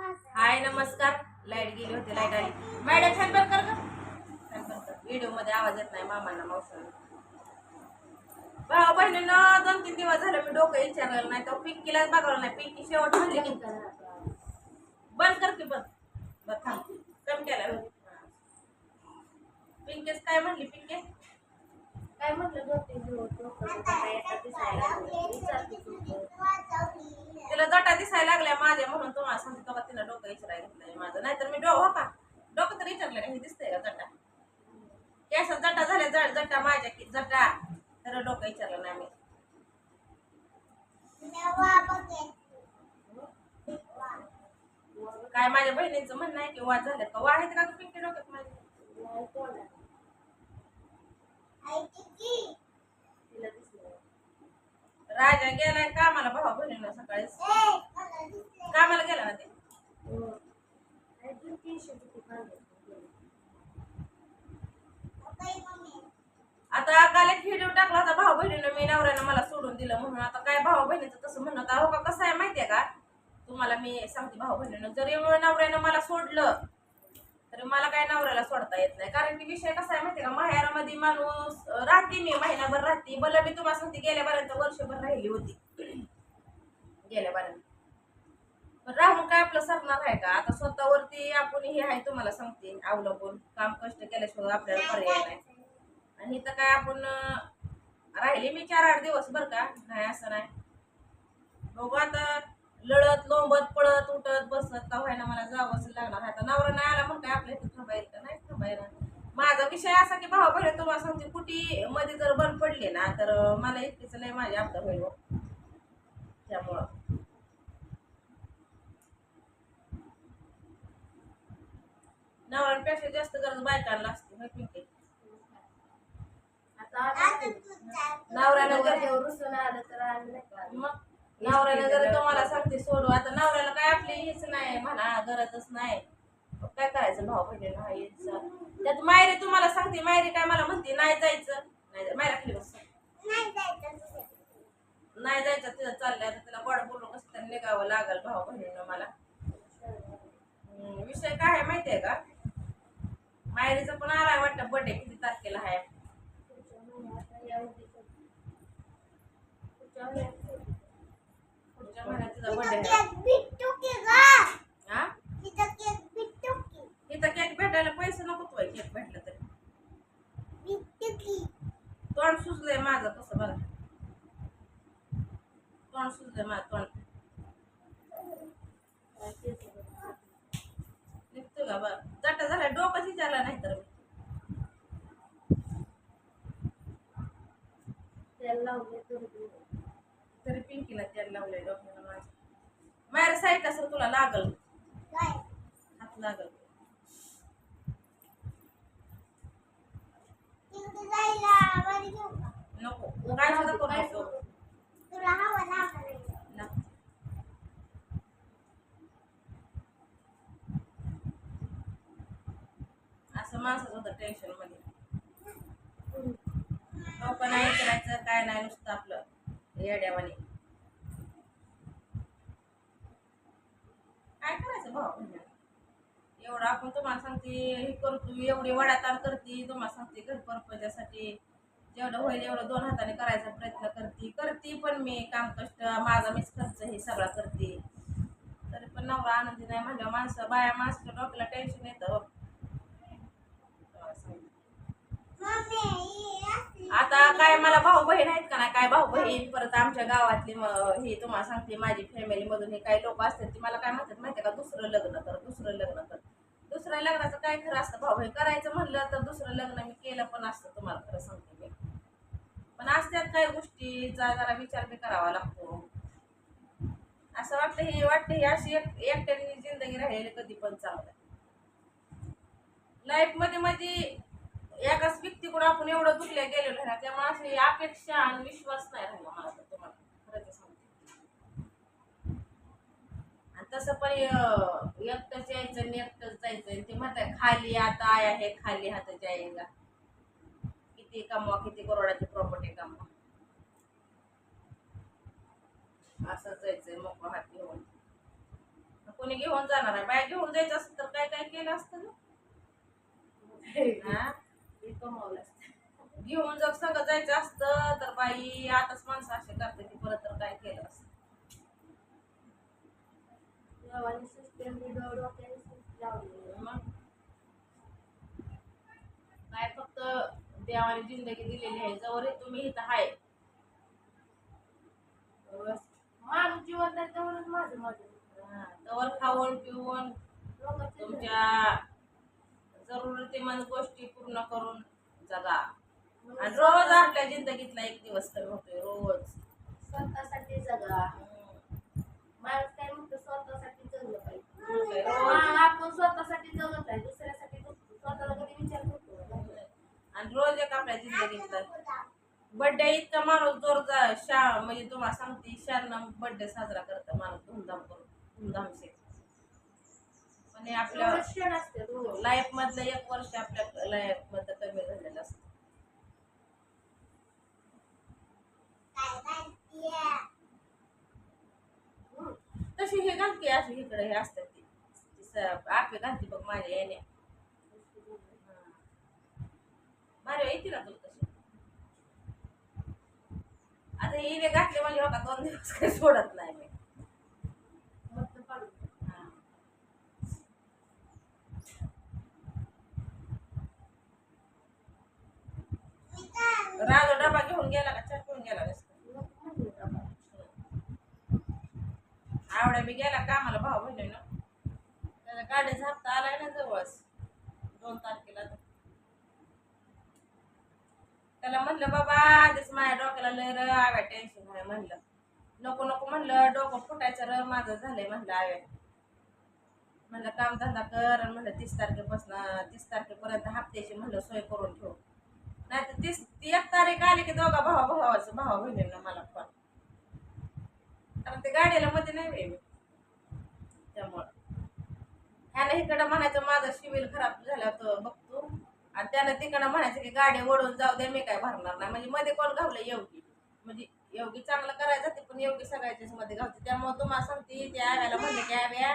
हाय नमस्कार. लाइट गेली होती लाइट आली. मॅडम फॅन बंद कर ग. फॅन बंद कर. व्हिडिओमध्ये आवाज येत नाही मामांना मावसांना भाऊ बहिणीनं दोन तीन दिवस झाले मी डोकं विचारलेलं नाही. तर पिंकीलाच बघावलं नाही. पिंकी शेवट म्हणली की बंद कर की बंद. बरं थांब. कमी केला पिंकेच काय म्हणली पिंके? काय म्हटलं दोन तीन दिवस? डोकं दिसायला लागलं. लागल्या माझ्या म्हणून तुम्हाला सांगते तेव्हा तिला डोकं विचारायला घेतलंय माझं. नाहीतर मी डोकं हो का? डोकं तर विचारलं का हे दिसतंय का जटा केसात जटा झाल्या जड जटा माझ्या की जटा तर डोकं विचारलं नाही मी. काय माझ्या बहिणीचं म्हणणं आहे की वाद झालं का? वा आहेत का गं पिंकी डोक्यात माझ्या? राजा गेलाय कामाला भावा बहिणीला सकाळी कामाला गेला ना ते? आता काल एक व्हिडिओ टाकला होता भाऊ बहिणीनं मी नवऱ्यानं मला सोडून दिलं म्हणून. आता काय भाऊ बहिणीचं तसं म्हणत होता. का कसं आहे माहितीये का? तुम्हाला मी सांगते भाऊ बहिणीनं जरी नवऱ्यानं मला सोडलं तरी मला काय नवऱ्याला सोडता येत नाही. कारण की विषय कसा आहे माहितीये का? माहेरामध्ये माणूस राहते मी महिनाभर राहते. भलं मी तुम्हाला सांगते गेल्यापर्यंत वर्षभर राहिली होती. गेल्यापर्यंत. राहून काय आपलं सरणार आहे का? आता स्वतःवरती आपण हे आहे तुम्हाला सांगते अवलंबून काम कष्ट केल्याशिवाय आपल्याला पर्याय नाही. आणि इथं काय आपण राहिले मी चार आठ दिवस बरं का? नाही असं नाही. बघू आता लढत लोंबत पळत उठत बसत का व्हायला मला जावंच लागणार. आता नवरा नाही आला म्हणून काय आपल्या इथं थांबायला का नाही थांबायला. माझा विषय असा की भाऊ बहिणी तुम्हाला सांगते कुठे मध्ये जर बंद पडले ना तर मला इतकीच लय माझी आपदा होईल त्यामुळं. नवऱ्यापेक्षा जास्त गरज बायकांना असते होय? आता आपण नवऱ्यानं जर नवऱ्यावर रुसून आलं तर आम्ही नाही का? मग नवऱ्यानं जर तुम्हाला सांगते सोडू. आता नवऱ्याला काय आपली हीच नाही म्हणा गरजच नाही. मग काय करायचं भाऊ बहिणीला? हा त्यात मायरी तुम्हाला सांगते मायरी काय मला म्हणते नाही जायचं नाही जाय- मायरा खाली बस नाही जायचं तिथं चाललंय आता तिला गोड बोलून कसं तरी निघावं लागल भाऊ बहिणीनं मला हम्म, विषय काय आहे माहितीये का मायरीचं पण आलाय वाटतं बर्थडे किती तारखेला आहे पुढच्या महिन्यात आता या उद्याच्या- पुढच्या महिन्यात पुढच्या महिन्यात तिचा बर्थडे आहे हा इथं केक भेटायला पैसे नको तो केक भेटला तरी तोंड सुजलंय माझं कसं बघा. तोंड सुजलंय माझं तोंड. निघतो का बघ जटा झाला डोकंच विचारला नाही तर. तर पिंकीला तेल लावलंय डोक्याला माझ्या माझ्या साईड असं तुला लागल. हात लागल. नको. काय सुद्धा करू नको नको. असं माणसाचं होतं टेन्शनमध्ये. नाही करायचं काय नाही नुसतं आपलं येड्यावाने. काय करायचं भाऊ? एवढं आपण तुम्हाला सांगते हे करतो एवढी वडाताण करते तुम्हाला सांगते घर परपंचासाठी. जेवढं होईल एवढं दोन हाताने करायचा प्रयत्न करते. करते पण मी काम कष्ट माझा मीच खर्च हे सगळा करते. तरी पण नवरा आनंदी नाही म्हणलं माणसं बाया माणसं डोक्याला टेन्शन येतं हो. आता काय मला भाऊ बहीण आहेत का नाही? काय भाऊ बहीण? परत आमच्या गावातली हे तुम्हाला सांगते माझी फॅमिलीमधून हे काही लोक असतात ती मला काय म्हणतात माहिती का? दुसरं लग्न कर दुसरं लग्न कर. दुसऱ्या लग्नाचं काय खरं असतं? भाऊ बहीण करायचं म्हणलं तर दुसरं लग्न मी केलं पण असतं तुम्हाला खरं सांगते पण असतात काही गोष्टीचा जरा विचार बी करावा लागतो. असं वाटतं ही वाटतं ही अशी एक एकट्याने जिंदगी राहिली कधी पण चांगलं लाईफमध्ये म्हणजे एकाच व्यक्तीकडून आपण एवढं दुखल्या गेलेलो आहे ना त्यामुळे अशी अपेक्षा आणि विश्वास नाही राहिला मला तर तुम्हाला. खरंच सांगते आणि तसं पण एकटंच यायचं आणि एकटंच जायचं आणि ते म्हणतात खाली आता आया हे खाली हात जायगा किती कमवा किती करोडाची प्रॉपर्टी कमवा. असंच जायचंय मोकळं हात घेऊन. कोणी घेऊन जाणार आहे? बाय घेऊन जायचं असतं तर काय काय केलं असतं ना कमावलं असतं. घेऊन जर संग जायचं असतं तर बाई आताच माणसं असे करते ती परत तर काय केलं असतं देवाने सिस्टम डोक्याने system लावली मग काय फक्त देवाने जिंदगी दिलेली आहे. जवळ तुम्ही इथं आहे माणूस जिवंत आहे तेवढंच माझं माझं हा, तवर खाऊन पिऊन तुमच्या जरुरीतीमंद गोष्टी पूर्ण करून जगा. आणि रोज आपल्या जिंदगीतला एक दिवस कमी होतोय रोज. स्वतःसाठी जगा. माणूस काय म्हणतो स्वतःसाठी जगलं पाहिजे. आपण स्वतःसाठी जगत आहे दुसऱ्यासाठी. स्वतःला कधी विचार आणि रोज एक आपल्या जिंदगीतला बर्थडे इतका माणूस जोर जा शा म्हणजे तुम्हाला सांगते शान बर्थडे साजरा करतं माणूस धूमधाम करून धूमधामचे पण हे आपल्या क्षण असते लाईफ मधलं एक वर्ष आपल्या लाईफ मधलं कमी झालेलं असतं. तशी हे घालते अशी इकडे हे असतात ती. ती स- आपे घालते बघ माझ्या येण्या अरे येते ना तुला तशी आता हिने घातले म्हणजे बघा दोन दिवस काही सोडत नाही मी. राजू डबा घेऊन गेला का चटकून गेला आवड्या बी गेला कामाला भाव बहिणी ना त्याला गाडीचा हप्ता आलाय ना जवळच. दोन तारखेला त्याला म्हणलं बाबा आधीच माझ्या डोक्याला लय र आव्या टेन्शन आहे म्हणलं. नको नको म्हणलं डोकं फुटायचं र माझं झालंय म्हणलं आव्या. म्हणलं काम धंदा कर आणि म्हणलं तीस तारखेपासून तीस तारखेपर्यंत हप्त्याची म्हणलं सोय करून ठेव. नाही तर तीस ती एक तारीख आली की दोघा भावा भावाचं भावा बहिणींना मला फोन कारण ते गाडीला मध्ये नाही वेळ त्यामुळं. ह्याला इकडं म्हणायचं माझं सिव्हिल खराब झाला तर बघतो आणि त्यानं तिकडं म्हणायचं की गाडी ओढून जाऊ दे मी काय भरणार नाही. म्हणजे मध्ये कोण घावलं योगी? म्हणजे योगी चांगलं करायचं ते पण योगी सगळ्याच्याच मध्ये घावते. त्यामुळे तुम्हाला सांगते त्या आव्याला म्हणलं की आव्या.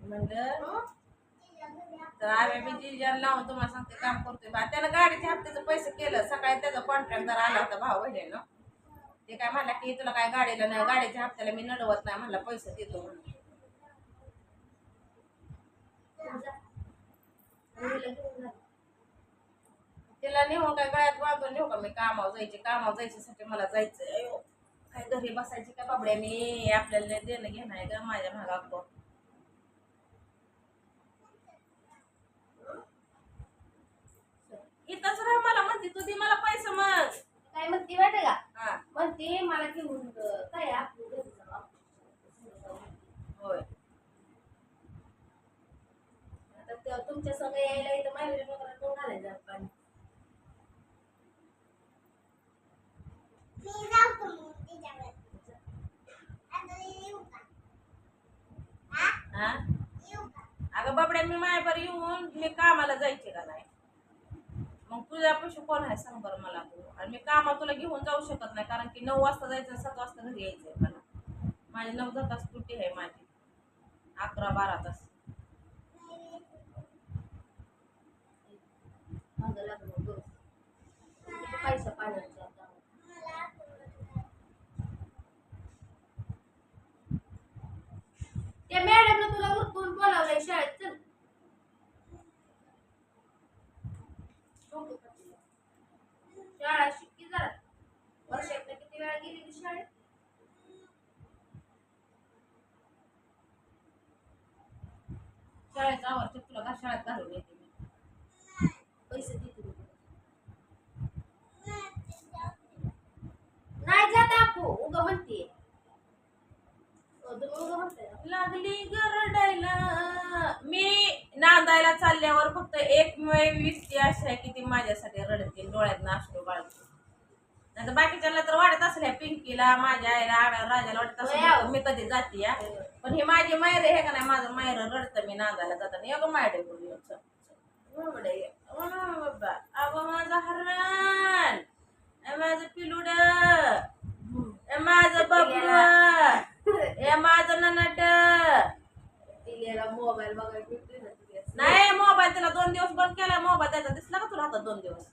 म्हणलं तर आम्ही मी जिल्ह्याला लावून तुम्हाला सांगते काम करतोय बा. त्यानं गाडीच्या हप्त्याचं पैसे केलं. सकाळी त्याचा कॉन्ट्रॅक्टदार आला होता भाऊ बहिणीनं ते काय म्हणला की तुला काय गाडीला नाही गाडीच्या हप्त्याला मी नडवत नाही म्हणला पैसे देतो म्हणलं तुझा. मुलीला घेऊन जा. तिला नेऊ काय गळ्यात बांधून नेऊ का मी कामावर जायचे? कामावर जायच्यासाठी मला जायचं अयो. काय घरी बसायची काय बाबड्या? मी आपल्याला लय देणं घेणं आहे का माझ्या भागात इथंच राह मला म्हणते तू दे मला पैसे मग. काय म्हणते माहिती का? हा. म्हणते मला घेऊन काय आपलं. होय. तुमच्या सगळं यायला इथं माहेरी कोण घालायचं आपण हा? अगं बाबड्या मी मायावर येऊन मी कामाला जायचे का नाही? मग तुझ्यापाशी कोण आहे सांग बरं मला तू? आणि मी कामा तुला घेऊन जाऊ शकत नाही कारण की नऊ वाजता जायचं सात वाजता घरी यायचंय मला. माझी नऊ दहा तास सुट्टी आहे माझी. अकरा बारा तास. मागं लागलं बस पैसा पाण्याचा आता. त्या मॅडमला तुला उरकून बोलावलंय शाळेत चल. शाळा शिक्की जरा. वर्षातनं किती वेळा गेली ती शाळेत? शाळेचा आवडते तुला का शाळेत घालून येते मी पैसे देते मी तुला. नाही जात आपू उगा म्हणते तुम्ही उगा म्हणताय ना. लागली गरडायला मी नांदायला चालल्यावर फक्त एक व्यक्ती अशी आहे की ती माझ्यासाठी रडते डोळ्यात नाश्तो बाळते नाही तर बाकीच्याला तर वाटत असल्या पिंकीला माझ्या आईला आव्या राजाला वाटत वयाव. असलं मी कधी जाते या. पण हे माझी मायर हे का नाही? माझं मायर रडतं मी नांदायला जाताना एक मायर बाबा अगं माझं हरण. ए माझं पिलुड. ए माझं बबड ए माझं ननट. नाही मोबाईल त्याला दोन दिवस बंद केला मोबाईल द्यायचा दिसला का तुला हातात दोन दिवस?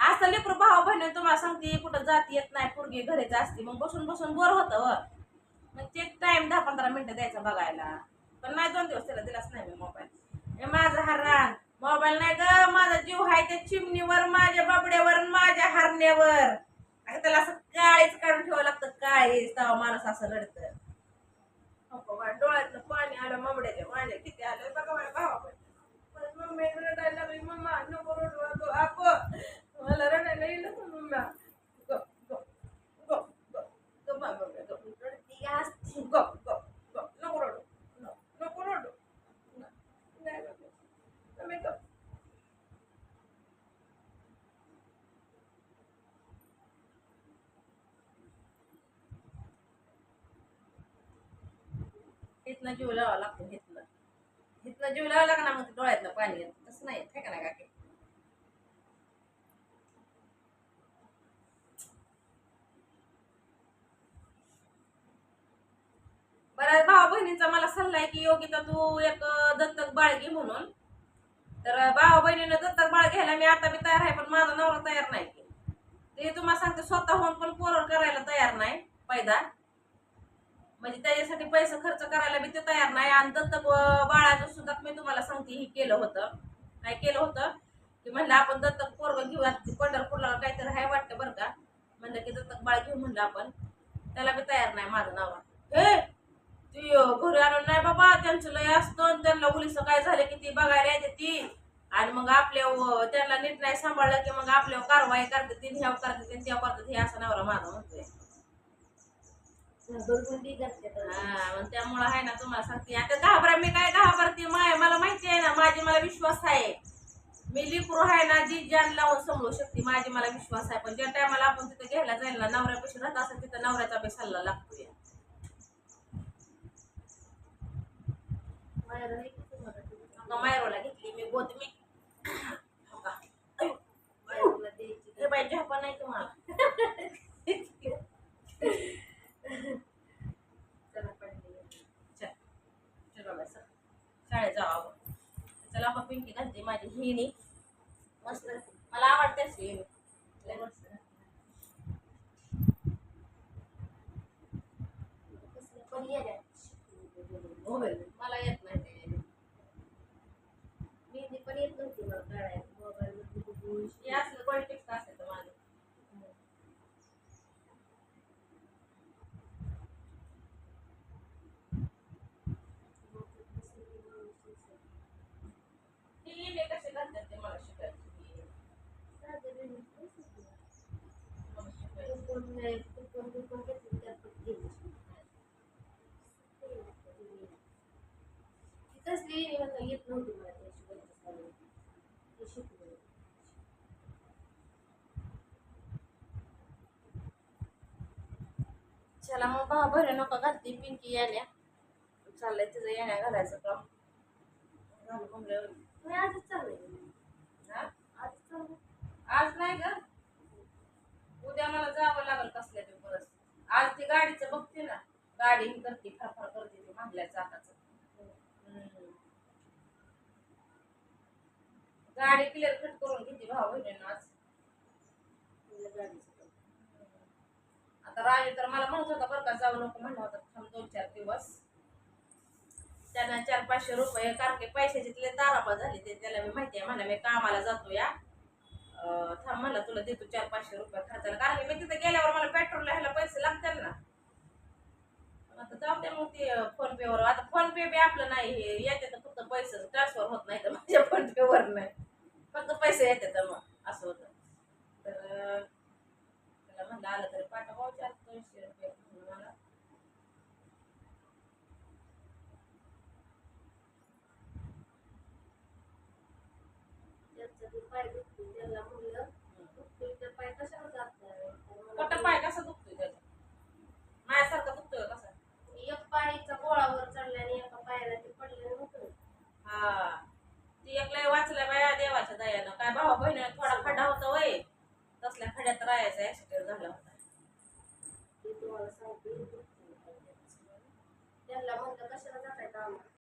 असं लेकरू भाऊ बहिणी तुम्हाला सांगते कुठं जात येत नाही पोरगी घरीच असते मग बसून बसून बोर होतं व. मग ते टाइम दहा पंधरा मिनिटं द्यायचा बघायला. पण नाही दोन दिवस त्याला दिलाच नाही मी मोबाईल. माझा हरण. मोबाईल नाही ग माझा जीव आहे त्या चिमणीवर माझ्या बाबड्यावर माझ्या हरण्यावर. आणि त्याला असं काळीच काढून ठेवावं लागतं काळीच. तेव्हा माणूस असं रडतं. डोळ्यातलं पाणी आलं मबड्याच्या माझ्या किती आलं बघा माझ्या भावा मम्मी रडायला लागली मम्मा नको रडू अगो अगो मला रडायला येईल का मम्मा गप गप गप गप गप बाय मम्मी गप गप गप गप नको रडू न- नको रडू न- नाही रडू. मम्मी गप हिथनं जीव लावा लागतो इथनं हिथनं जीव लावा लागला मग डोळ्यातलं पाणी येतं. तसं नाही येत, है का नाही काकी? बऱ्याच भावा बहिणींचा मला सल्ला आहे की योगिता तू एक दत्तक बाळ घे म्हणून. तर भावा बहिणीनं दत्तक बाळ घ्यायला मी आता मी तयार आहे पण माझा नवरा तयार नाही. ते तुम्हाला सांगते स्वतःहून पण पोरं करायला तयार नाही पैदा. म्हणजे त्याच्यासाठी पैसे खर्च करायला बी ते तयार नाही. आणि दत्तक बाळाचं सुद्धा मी तुम्हाला सांगते हे केलं होतं. काय केलं होतं? की म्हणलं आपण दत्तक पोरग घेऊया पंढरपूरला काहीतरी आहे वाटतं बरं का. म्हणलं की दत्तक बाळ घेऊ म्हणलं आपण. त्याला बी तयार नाही माझं नाव. हे ती घरी आणून नाही बाबा त्यांचं लय असतं आणि त्यांना उलीचं काय झालं की ती बघायला येते ती. आणि मग आपल्या त्यांना नीट नाही सांभाळलं की मग आपल्यावर कारवाई करते ती ह्याव करते ती त्या करते हे असं नवरा माझा म्हणतोय बरगुंडी करते तर. हा, मग त्यामुळं आहे ना तुम्हाला सांगते. आता घाबरा मी काय घाबरते? माय मला माहिती आहे ना माझी मला विश्वास आहे. मी लिकरू आहे ना जी जान लावून समजू शकते माझी मला विश्वास आहे. पण ज्या टायमाला आपण तिथे घ्यायला जाईल ना नवऱ्यापाशी राहत असेल तिथं नवऱ्याचा बी सल्ला तुम्हाला? आता मायरोला घेतली मी गोद मी. बाई झोपा नाही तुम्हाला चला पडली. चल चल बाबा चल शाळेत जावं चला आपण पिंकी घालते माझी. हिणी मस्त. मला आवडते अशी. हिणी. मस्त. पण येड्या. मला येत नाही ते. मेहंदी पण येत नव्हती मला काढायला. मोबाईलमध्ये बघून. हे असलं पॉलिटिक्स असेल तर माझं ती हिणी कशी घालतात ते मला शिकायची साधं मेहंदी पण सुचली. मला शिकायची कोण नाही, कोण कोण घेतली त्यात पण गेली. ती कसली येत नव्हती मला त्याची शिकली. चला मग भावा बहिणी नको घालते पिंकी याल्या चाललंय तिचं येण्या घालायचं काम घालू. मी आजच चाललंय. चाललंय. आज नाही ग उद्या मला जावं लागेल कसल्या बी बस आज ती गाडीचं बघते ना. गाडी ही करते फार करते ती मागल्या चाकाचं. गाडी क्लिअर कट करून घेते भाव बहिणीनं आज. आता राजू तर मला म्हणत होता बरं का जाऊ नको म्हणलं होतं. थांब दोन चार दिवस. त्यांना चार पाचशे रुपये कारण की पैशाची तारापा झाली ते त्याला मी माहिती आहे म्हणा मी कामाला जातो या थांब म्हणलं तुला देतो चार पाचशे रुपये खर्चाला. कारण की मी तिथे गेल्यावर मला पेट्रोल ह्याला पैसे लागतील ना. आता जाऊ दे मग ते फोन पेवर आता फोन पे बी आपलं नाही हे येते तर फक्त पैसे ट्रान्सफर होत नाही तर माझ्या फोन पेवर नाही. फक्त पैसे येते तर मग असं होतं. तर त्याला म्हणलं आलं तरी पाठवा चार दोनशे रुपये म्हणून मला त्याचा ते पाय दुखतो. त्याला म्हणलं, दुखतोय तर पाय कशाला जात नाही? तर मला मोठा पाय कसा दुखतोय त्याचा? माझ्यासारखा दुखतोय कसा? एक पायीचा गोळावर चढला आणि एका पायाला ते पडलं नव्हतं हा. ती एक लय वाचल्या बाया देवाच्या दयानं. काय भावा बहिणी थोडा खड्डा होता वय? तसल्या खड्यात राहायचा ऍक्सिडेंट झाला होता. ते तुम्हाला सांगते. त्यांना म्हणलं कशाला